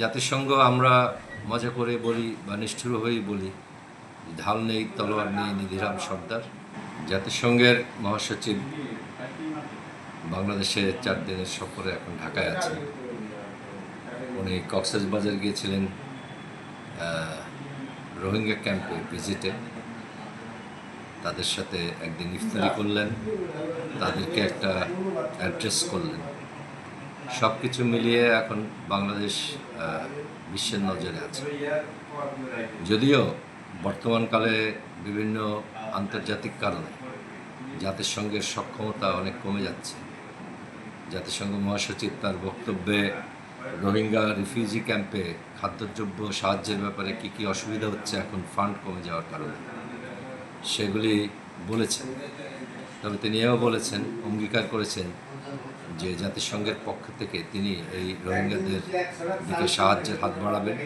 জাতিসংঘ আমরা মজা করে বলি বা নিষ্ঠুর হয়েই বলি, ঢাল নেই, তলোয়ার নেই, নিধিরাম সর্দার। জাতিসংঘের মহাসচিব বাংলাদেশে চার দিনের সফরে এখন ঢাকায় আছে। উনি কক্সেস বাজার গিয়েছিলেন রোহিঙ্গা ক্যাম্পে ভিজিটে। তাদের সাথে একদিন ইফতারি করলেন। তাদেরকে একটা অ্যাড্রেস করলেন। সব কিছু মিলিয়ে এখন বাংলাদেশ বিশ্বের নজরে আছে। যদিও বর্তমানকালে বিভিন্ন আন্তর্জাতিক কারণে জাতিসংঘের সক্ষমতা অনেক কমে যাচ্ছে। জাতিসংঘ মহাসচিব তার বক্তব্যে, রোহিঙ্গা রিফিউজি ক্যাম্পে খাদ্যদ্রব্য সাহায্যের ব্যাপারে কী কী অসুবিধা হচ্ছে এখন ফান্ড কমে যাওয়ার কারণে, সেগুলি বলেছেন। তবে তিনি এও বলেছেন, অঙ্গীকার করেছেন যে জাতিসংঘের পক্ষ থেকে তিনি এই রোহিঙ্গাদের দিকে সাহায্যের হাত বাড়াবেন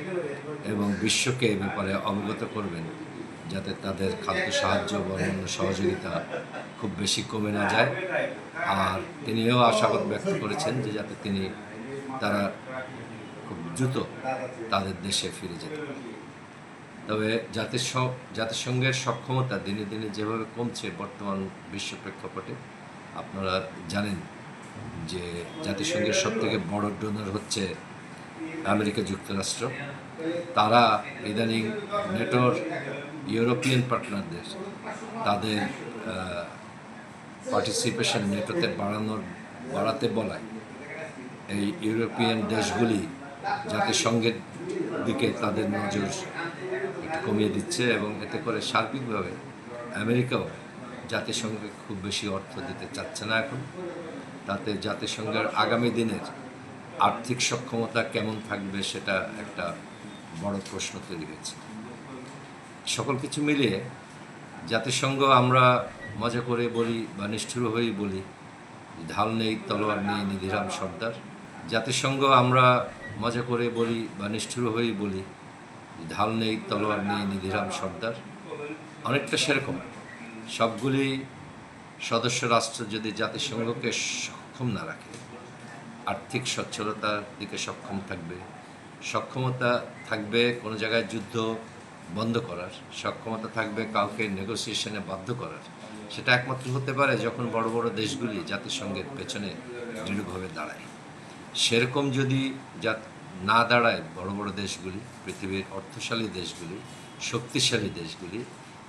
এবং বিশ্বকে এ ব্যাপারে অবগত করবেন যাতে তাদের খাদ্য সাহায্য বা সহযোগিতা খুব বেশি কমে না যায়। আর তিনিও আশাবাদ ব্যক্ত করেছেন যে যাতে তিনি তারা খুব দ্রুত তাদের দেশে ফিরে যেতে পারে তবে জাতিসংঘ জাতিসংঘের সক্ষমতা দিনে দিনে যেভাবে কমছে বর্তমান বিশ্ব প্রেক্ষাপটে, আপনারা জানেন যে জাতিসংঘের সব থেকে বড় ডোনার হচ্ছে আমেরিকা যুক্তরাষ্ট্র। তারা ইদানিং নেটোর ইউরোপিয়ান পার্টনারদের, তাদের পার্টিসিপেশন নেটোতে বাড়ানোর, বাড়াতে বলায়। এই ইউরোপিয়ান দেশগুলি জাতিসংঘের দিকে তাদের নজর কমিয়ে দিচ্ছে এবং এতে করে সার্বিকভাবে আমেরিকাও জাতিসংঘে খুব বেশি অর্থ দিতে চাচ্ছে না এখন। তাতে জাতিসংঘের আগামী দিনের আর্থিক সক্ষমতা কেমন থাকবে সেটা একটা বড় প্রশ্ন তৈরি হয়েছে। সকল কিছু মিলিয়ে জাতিসংঘ আমরা মজা করে বলি বা নিষ্ঠুর হয়েই বলি, ঢাল নেই, তলোয়ার নেই, নিধিরাম সর্দার। জাতিসংঘ আমরা মজা করে বলি বা নিষ্ঠুর হয়েই বলি ঢাল নেই, তলোয়ার নেই, নিধিরাম সর্দার। অনেকটা সেরকম। সবগুলি সদস্য রাষ্ট্র যদি জাতিসংঘকে সক্ষম না রাখে, আর্থিক সচ্ছলতার দিকে সক্ষম থাকবে, সক্ষমতা থাকবে কোনো জায়গায় যুদ্ধ বন্ধ করার, সক্ষমতা থাকবে কাউকে নেগোসিয়েশনে বাধ্য করার। সেটা একমাত্র হতে পারে যখন বড় বড় দেশগুলি জাতিসংঘের পেছনে দৃঢ়ভাবে দাঁড়ায়। সেরকম যদি না দাঁড়ায় বড় বড় দেশগুলি, পৃথিবীর অর্থশালী দেশগুলি, শক্তিশালী দেশগুলি,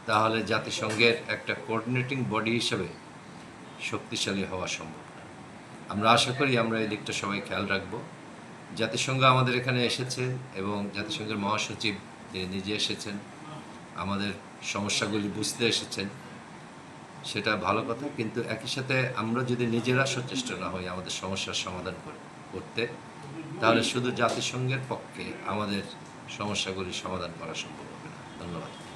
তাহলে জাতিসংঘের একটা কোঅর্ডিনেটিং বডি হিসেবে শক্তিশালী হওয়া সম্ভব। আমরা আশা করি আমরা এই দিকটা সবাই খেয়াল রাখব। জাতিসংঘ আমাদের এখানে এসেছে এবং জাতিসংঘের মহাসচিব তিনি নিজে এসেছেন। আমাদের সমস্যাগুলি বুঝতে এসেছেন। সেটা ভালো কথা, কিন্তু একই সাথে আমরা যদি নিজেরা সচেষ্ট না হই আমাদের সমস্যার সমাধান করতে তাহলে শুধু জাতিসংঘের পক্ষে আমাদের সমস্যাগুলি সমাধান করা সম্ভব হবে না। ধন্যবাদ।